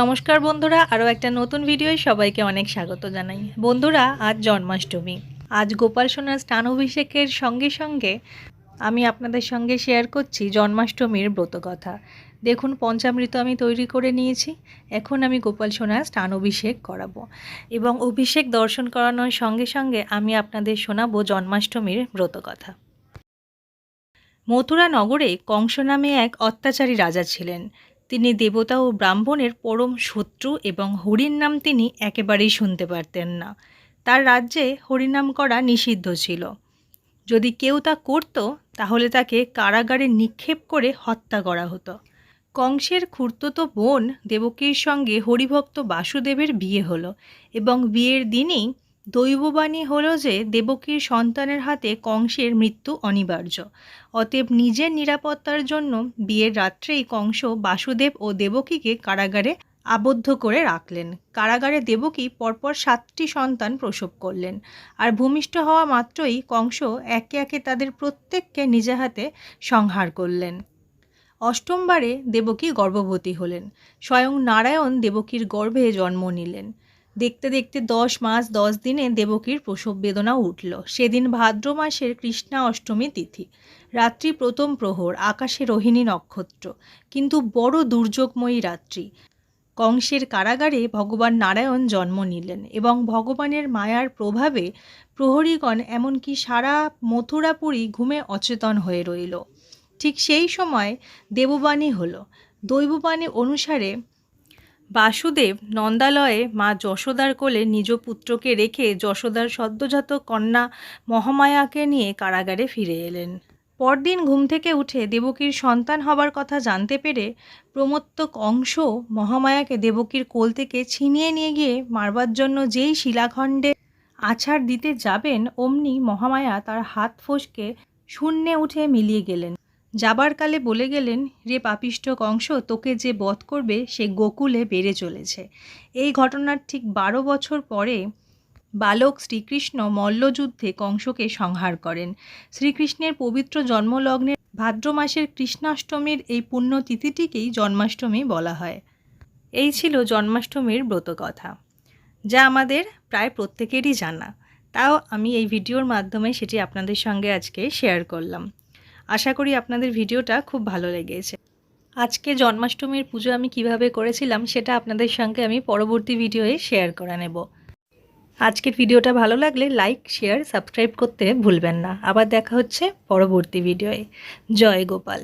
নমস্কার বন্ধুরা, আরও একটা নতুন ভিডিওয় সবাইকে অনেক স্বাগত জানাই। বন্ধুরা, আজ জন্মাষ্টমী। আজ গোপাল সোনার স্নান অভিষেকের সঙ্গে সঙ্গে আমি আপনাদের সঙ্গে শেয়ার করছি জন্মাষ্টমীর ব্রতকথা দেখুন, পঞ্চামৃত আমি তৈরি করে নিয়েছি, এখন আমি গোপাল সোনার স্নান অভিষেক করাবো। এবং অভিষেক দর্শন করানোর সঙ্গে সঙ্গে আমি আপনাদের শোনাবো জন্মাষ্টমীর ব্রতকথা মথুরা নগরে কংস নামে এক অত্যাচারী রাজা ছিলেন। তিনি দেবতা ও ব্রাহ্মণের পরম শত্রু এবং হরির নাম তিনি একেবারেই শুনতে পারতেন না। তার রাজ্যে হরিনাম করা নিষিদ্ধ ছিল। যদি কেউ তা করত, তাহলে তাকে কারাগারে নিক্ষেপ করে হত্যা করা হতো। কংসের খুড়তুতো বোন দেবকীর সঙ্গে হরিভক্ত বাসুদেবের বিয়ে হলো এবং বিয়ের দিনেই দৈববাণী হলো যে দেবকীর সন্তানের হাতে কংসের মৃত্যু অনিবার্য। অতএব নিজের নিরাপত্তার জন্য বিয়ের রাত্রেই কংস বাসুদেব ও দেবকীকে কারাগারে আবদ্ধ করে রাখলেন। কারাগারে দেবকী পরপর সাতটি সন্তান প্রসব করলেন। আর ভূমিষ্ঠ হওয়া মাত্রই কংস একে একে তাদের প্রত্যেককে নিজে হাতে সংহার করলেন। অষ্টমবারে দেবকী গর্ভবতী হলেন। স্বয়ং নারায়ণ দেবকীর গর্ভে জন্ম নিলেন। দেখতে দেখতে দশ মাস, দশ দিনে দেবকীর প্রসব বেদনা উঠল। সেদিন ভাদ্র মাসের কৃষ্ণা অষ্টমী তিথি। রাত্রি প্রথম প্রহর, আকাশে রোহিণী নক্ষত্র। কিন্তু বড় দুর্যোগময়ী রাত্রি। কংসের কারাগারে ভগবান নারায়ণ জন্ম নিলেন এবং ভগবানের মায়ার প্রভাবে প্রহরীগণ এমনকি সারা মথুরাপুরী ঘুমে অচেতন হয়ে রইল। ঠিক সেই সময় দেববাণী হলো। দৈববাণী অনুসারে বাসুদেব নন্দালয়ে মা যশোদার কোলে নিজ পুত্রকে রেখে যশোদার সদ্যজাত কন্যা মহামায়াকে নিয়ে কারাগারে ফিরে এলেন। পরদিন ঘুম থেকে উঠে দেবকীর সন্তান হবার কথা জানতে পেরে প্রমত্তক অংশ মহামায়াকে দেবকীর কোল থেকে ছিনিয়ে নিয়ে গিয়ে মারবার জন্য যেই শিলাখণ্ডে আছাড় দিতে যাবেন, অমনি মহামায়া তার হাত ফসকে শূন্যে উঠে মিলিয়ে গেলেন। যাবার কালে বলে গেলেন, রে পাপিষ্ঠ কংস, তোকে যে বধ করবে, সে গোকুলে বেড়ে চলেছে। এই ঘটনার ঠিক বারো বছর পরে বালক শ্রীকৃষ্ণ মল্লযুদ্ধে কংসকে সংহার করেন। শ্রীকৃষ্ণের পবিত্র জন্মলগ্নের ভাদ্র মাসের কৃষ্ণাষ্টমীর এই পুণ্যতিথিটিকেই জন্মাষ্টমী বলা হয়। এই ছিল জন্মাষ্টমীর ব্রতকথা, যা আমাদের প্রায় প্রত্যেকেরই জানা। তাও আমি এই ভিডিওর মাধ্যমে সেটি আপনাদের সঙ্গে আজকে শেয়ার করলাম। আশা করি আপনাদের ভিডিওটা খুব ভালো লেগেছে। আজকে জন্মাষ্টমীর পুজো আমি কীভাবে করেছিলাম সেটা আপনাদের সঙ্গে আমি পরবর্তী ভিডিওয়ে শেয়ার করে নেব। আজকের ভিডিওটা ভালো লাগলে লাইক, শেয়ার, সাবস্ক্রাইব করতে ভুলবেন না। আবার দেখা হচ্ছে পরবর্তী ভিডিওয়ে। জয় গোপাল।